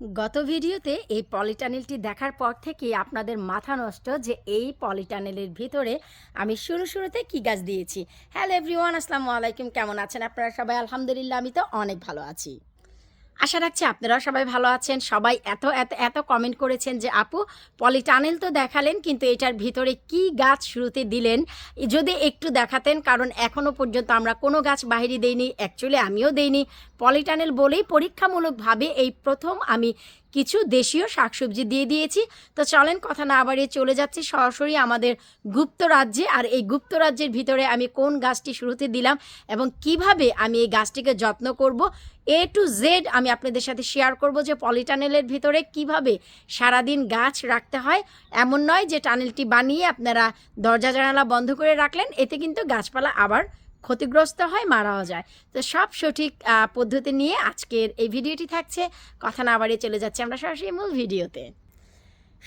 গত ভিডিওতে এই পলিটানেলটি দেখার পর থেকে আপনাদের মাথা নষ্ট যে এই পলিটানেলের ভিতরে আমি শুরু শুরুতে কী গাছ দিয়েছি। হ্যালো এভরিওয়ান, আসসালামু আলাইকুম। কেমন আছেন আপনারা সবাই? আলহামদুলিল্লাহ, আমি তো অনেক ভালো আছি। আশা রাখছি আপনারা সবাই ভালো আছেন। সবাই এত এত এত কমেন্ট করেছেন যে, আপু পলিটানেল তো দেখালেন, কিন্তু এটার ভিতরে কি গাছ শুরুতে দিলেন? যদি একটু দেখাতেন, কারণ এখনও পর্যন্ত আমরা কোনো গাছ বাহিরে দেইনি অ্যাকচুয়ালি আমিও দেইনি। পলিটানেল বলেই পরীক্ষামূলকভাবে এই প্রথম আমি কিছু দেশীয় শাকসবজি দিয়ে দিয়েছি। তো চলেন কথা না বাড়িয়ে চলে যাচ্ছি সরাসরি আমাদের গুপ্ত রাজ্যে। আর এই গুপ্ত রাজ্যের ভিতরে আমি কোন গাছটি শুরুতে দিলাম এবং কীভাবে আমি এই গাছটিকে যত্ন করব, এ টু জেড আমি আপনাদের সাথে শেয়ার করব যে পলিটানেলের ভিতরে কীভাবে সারাদিন গাছ রাখতে হয়। এমন নয় যে টানেলটি বানিয়ে আপনারা দরজা জানালা বন্ধ করে রাখলেন, এতে কিন্তু গাছপালা আবার ক্ষতিগ্রস্ত হয়, মারাও যায়। তো সব সঠিক পদ্ধতি নিয়ে আজকের এই ভিডিওটি থাকছে। কথা না বাড়িয়ে চলে যাচ্ছে আমরা সরাসরি মূল ভিডিওতে।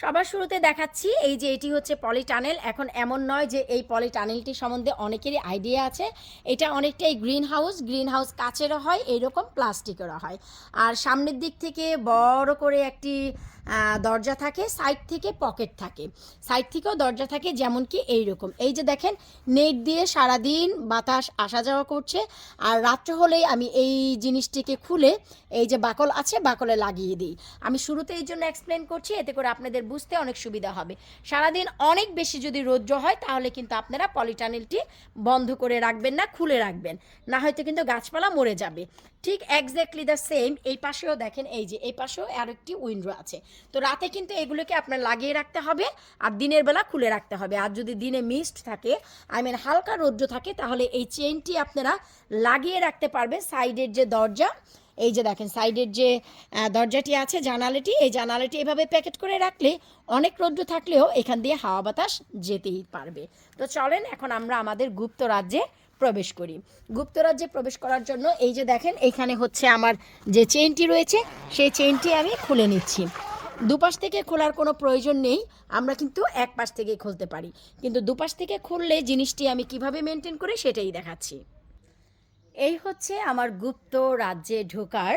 সবার শুরুতে দেখাচ্ছি, এই যে এটি হচ্ছে পলি টানেল এখন এমন নয় যে এই পলি টানেলটি সম্বন্ধে অনেকেরই আইডিয়া আছে। এটা অনেকটাই গ্রিন হাউস গ্রিন হাউস কাচেরও হয় এইরকম প্লাস্টিকেরও হয়। আর সামনের দিক থেকে বড় করে একটি দরজা থাকে, সাইড থেকে পকেট থাকে। সাইড থেকেও দরজা থাকে যেমন কি এই রকম এই যে দেখেন, নেট দিয়ে সারাদিন বাতাস আসা যাওয়া করছে। আর রাত্র হলেই আমি এই জিনিসটিকে খুলে, এই যে বাকল আছে, বাকলে লাগিয়ে দিই। আমি শুরুতে এই জন্য এক্সপ্লেন করছি, এতে করে আপনাদের বুঝতে অনেক সুবিধা হবে। সারাদিন অনেক বেশি যদি রৌদ্র হয়, তাহলে কিন্তু আপনারা পলিটানেলটি বন্ধ করে রাখবেন না, খুলে রাখবেন। না হয়তো কিন্তু গাছপালা মরে যাবে। ঠিক এক্স্যাক্টলি দ্য সেম এই পাশেও দেখেন, এই যে এই পাশেও আরেকটি উইন্ডো আছে। তো রাতে কিন্তু এগুলোকে আপনার লাগিয়ে রাখতে হবে, আর দিনের বেলা খুলে রাখতে হবে। আর যদি দিনে মিস্ট থাকে আই মিন হালকা রৌদ্র থাকে, তাহলে এই চেইনটি আপনারা লাগিয়ে রাখতে পারবেন। সাইডের যে দরজা এই যে দেখেন, সাইডের যে দরজাটি আছে, জানালাটি, এই জানালাটি এভাবে প্যাকেট করে রাখলে অনেক রৌদ্র থাকলেও এখান দিয়ে হাওয়া বাতাস যেতেই পারবে। তো চলেন এখন আমরা আমাদের গুপ্ত রাজ্যে প্রবেশ করি। গুপ্ত রাজ্যে প্রবেশ করার জন্য এই যে দেখেন এইখানে হচ্ছে আমার যে চেইনটি রয়েছে, সেই চেইনটি আমি খুলে নিচ্ছি। দুপাশ থেকে খোলার কোনো প্রয়োজন নেই, আমরা কিন্তু এক পাশ থেকে খুলতে পারি। কিন্তু দুপাশ থেকে খুললে জিনিসটি আমি কীভাবে মেনটেন করি সেটাই দেখাচ্ছি। এই হচ্ছে আমার গুপ্ত রাজ্যে ঢোকার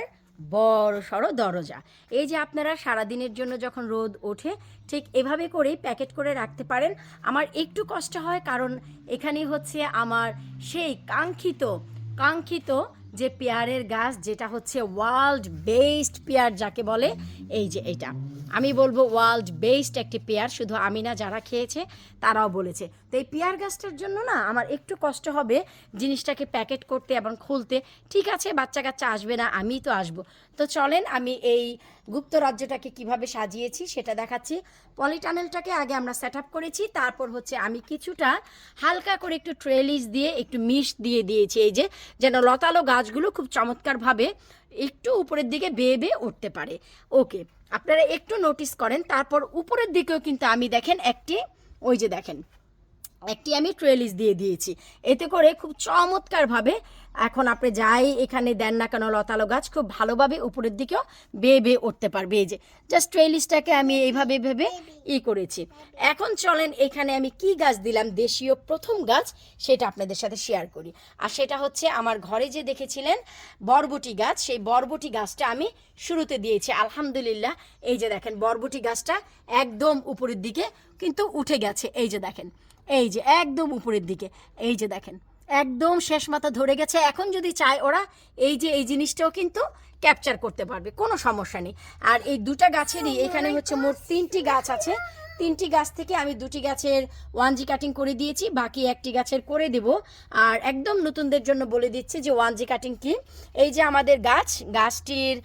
বড় সড়ো দরজা। এই যে আপনারা সারাদিনের জন্য যখন রোদ ওঠে, ঠিক এভাবে করেই প্যাকেট করে রাখতে পারেন। আমার একটু কষ্ট হয় কারণ এখানে হচ্ছে আমার সেই কাঙ্ক্ষিত কাঙ্ক্ষিত যে পেয়ারের গাছ যেটা হচ্ছে ওয়ার্ল্ড বেস্ট পেয়ার যাকে বলে, এই যে এটা। আমি বলব ওয়ার্ল্ড বেস্ট একটি পেয়ার, শুধু আমি না, যারা খেয়েছে, তারাও বলেছে। তো এই পেয়ার গাছটার জন্য না, আমার একটু কষ্ট হবে জিনিসটাকে প্যাকেট করতে এবং খুলতে। ঠিক আছে, বাচ্চা কাচ্চা আসবে না, আমি তো আসব। তো চলেন, আমি এই গুপ্ত রাজ্যটাকে কীভাবে সাজিয়েছি সেটা দেখাচ্ছি। পলিটানেলটাকে আগে আমরা সেট আপ করেছি, তারপর হচ্ছে আমি কিছুটা হালকা করে একটু ট্রেলিস দিয়ে, একটু মিশ দিয়ে দিয়েছি, এই যে, যেন লতালো গাছগুলো খুব চমৎকারভাবে একটু উপরের দিকে বেয়ে বেয়ে উঠতে পারে। ওকে, আপনারা একটু নোটিস করেন, তারপর উপরের দিকেও কিন্তু আমি দেখেন একটি, ওই যে দেখেন একটি আমি ট্রেলিস দিয়ে দিয়েছি। এতে করে খুব চমৎকারভাবে এখন আপনি যাই এখানে দেন না কেন লতালো গাছ খুব ভালোভাবে উপরের দিকেও বেয়ে বেয়ে উঠতে পারবে। এই যে জাস্ট ট্রেলিসটাকে আমি এইভাবে ভেবে ই করেছি। এখন চলেন এখানে আমি কি গাছ দিলাম, দেশীয় প্রথম গাছ সেটা আপনাদের সাথে শেয়ার করি। আর সেটা হচ্ছে আমার ঘরে যে দেখেছিলেন বরবটি গাছ, সেই বরবটি গাছটা আমি শুরুতে দিয়েছি। আলহামদুলিল্লাহ, এই যে দেখেন বরবটি গাছটা একদম উপরের দিকে কিন্তু উঠে গেছে। এই যে দেখেন এই যে একদম উপরের দিকে, এই যে দেখেন, একদম শেষ মাথা ধরে গেছে। এখন যদি চায় ওরা, এই যে এই জিনিসটাও কিন্তু ক্যাপচার করতে পারবে, কোনো সমস্যা নেই। আর এই দুটা গাছেরই এখানে হচ্ছে মোট তিনটি গাছ আছে। তিনটি গাছ থেকে আমি দুটি গাছের ওয়ান জি কাটিং করে দিয়েছি, বাকি একটি গাছের করে দেব। আর একদম নতুনদের জন্য বলে দিচ্ছি যে ওয়ান জি কাটিং কি? এই যে আমাদের গাছ, গাছটির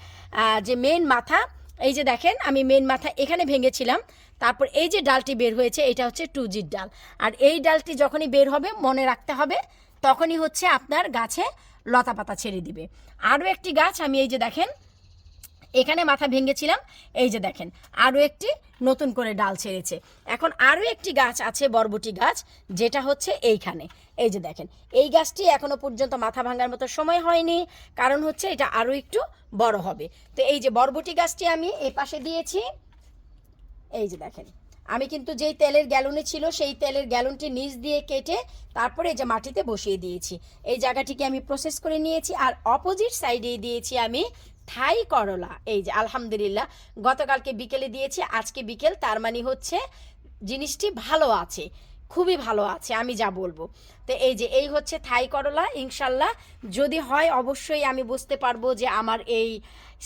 যে মেন মাথা, এই যে দেখেন, আমি মেন মাথা এখানে ভেঙেছিলাম। তারপর এই যে ডালটি বের হয়েছে, এটা হচ্ছে টু জির ডাল। আর এই ডালটি যখনই বের হবে, মনে রাখতে হবে, তখনই হচ্ছে আপনার গাছে লতা পাতা ছেড়ে দিবে। আরও একটি গাছ, আমি এই যে দেখেন, এখানে মাথা ভেঙেছিলাম, এই যে দেখেন, আরও একটি নতুন করে ডাল ছেড়েছে। এখন আরও একটি গাছ আছে, বরবটি গাছ, যেটা হচ্ছে এইখানে। এই যে দেখেন, এই গাছটি এখনও পর্যন্ত মাথা ভাঙার মতো সময় হয়নি, কারণ হচ্ছে এটা আরও একটু বড় হবে। তো এই যে বরবটি গাছটি আমি এই পাশে দিয়েছি। এই যে দেখেন, আমি কিন্তু যেই তেলের গ্যালনে ছিল, সেই তেলের গ্যালনটি নিচ দিয়ে কেটে তারপরে এই যে মাটিতে বসিয়ে দিয়েছি। এই জায়গাটিকে আমি প্রসেস করে নিয়েছি আর অপোজিট সাইডে দিয়েছি আমি থাই করলা এই যে আলহামদুলিল্লাহ, গতকালকে বিকেলে দিয়েছি, আজকে বিকেল, তার মানে হচ্ছে জিনিসটি ভালো আছে, খুবই ভালো আছে, আমি যা বলব। তো এই যে, এই হচ্ছে থাই করলা ইনশাল্লাহ। যদি হয় অবশ্যই আমি বুঝতে পারব যে আমার এই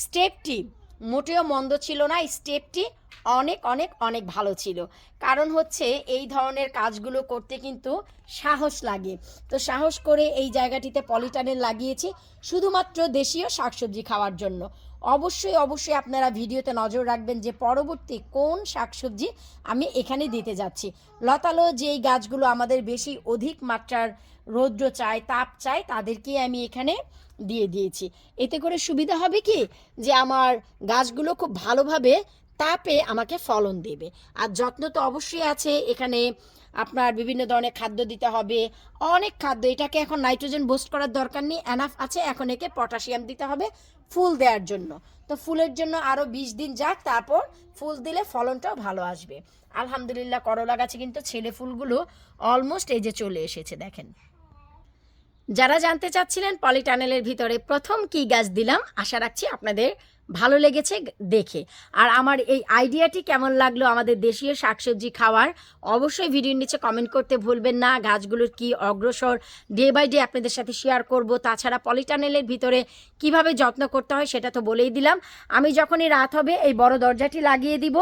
স্টেপটি মোটেও মন্দ ছিল না স্টেপটি অনেক অনেক অনেক ভালো ছিল। কারণ হচ্ছে এই ধরনের কাজগুলো করতে কিন্তু সাহস লাগে। তো সাহস করে এই জায়গাটিতে পলিটানের লাগিয়েছি, শুধুমাত্র দেশীয় শাকসবজি খাওয়ার জন্য। অবশ্যই অবশ্যই আপনারা ভিডিওতে নজর রাখবেন যে পরবর্তী কোন শাকসবজি আমি এখানে দিতে যাচ্ছি। লতালো যেই গাছগুলো আমাদের বেশি অধিক মাত্রার রৌদ্র চায়, তাপ চায়, তাদেরকেই আমি এখানে দিয়ে দিয়েছি। এতে করে সুবিধা হবে কি? যে আমার গাছগুলো খুব ভালোভাবে তাপে আমাকে ফলন দেবে। আর যত্ন তো অবশ্যই আছে। এখানে আপনার বিভিন্ন ধরনের খাদ্য দিতে হবে। অনেক খাদ্য। এটাকে এখন নাইট্রোজেন বোস্ট করার দরকার নেই। এনাফ আছে। এখন একে পটাশিয়াম দিতে হবে ফুল দেওয়ার জন্য। তো ফুলের জন্য আরও বিশ দিন যাক। তারপর ফুল দিলে ফলনটাও ভালো আসবে। আলহামদুলিল্লাহ, করলা গাছে কিন্তু ছেলে ফুলগুলো অলমোস্ট এই যে চলে এসেছে, দেখেন। যারা জানতে চাচ্ছিলেন পলিটানেলের ভিতরে প্রথম কি গাছ দিলাম আশা রাখছি আপনাদের ভালো লেগেছে দেখে। আর আমার এই আইডিয়াটি কেমন লাগল আমাদের দেশীয় শাকসবজি খাওয়ার, অবশ্যই ভিডিওর নিচে কমেন্ট করতে ভুলবেন না। গাছগুলোর কি অগ্রসর ডে বাই ডে আপনাদের সাথে শেয়ার করব। তাছাড়া পলিটানেলের ভিতরে কীভাবে যত্ন করতে হয় সেটা তো বলেই দিলাম। আমি যখনই রাত হবে, এই বড় দরজাটি লাগিয়ে দিব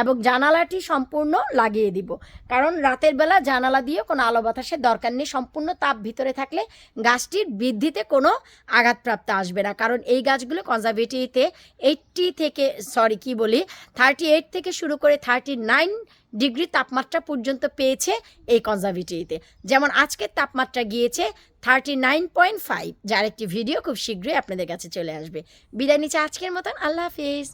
এবং জানালাটি সম্পূর্ণ লাগিয়ে দিব। কারণ রাতের বেলা জানালা দিয়ে কোনো আলো বাতাসের দরকার নেই। সম্পূর্ণ তাপ ভিতরে থাকলে গাছটির বৃদ্ধিতে কোনো আঘাতপ্রাপ্ত আসবে না। কারণ এই গাছগুলো কনজারভেটিতে এইটটি থেকে সরি কি বলি? থার্টি এইট থেকে শুরু করে থার্টি নাইন ডিগ্রি তাপমাত্রা পর্যন্ত পেয়েছে এই কনজারভেটিতে যেমন আজকের তাপমাত্রা গিয়েছে থার্টি নাইন পয়েন্ট ফাইভ যার একটি ভিডিও খুব শীঘ্রই আপনাদের কাছে চলে আসবে। বিদায় নিচ্ছে আজকের মতন। আল্লাহ হাফিজ।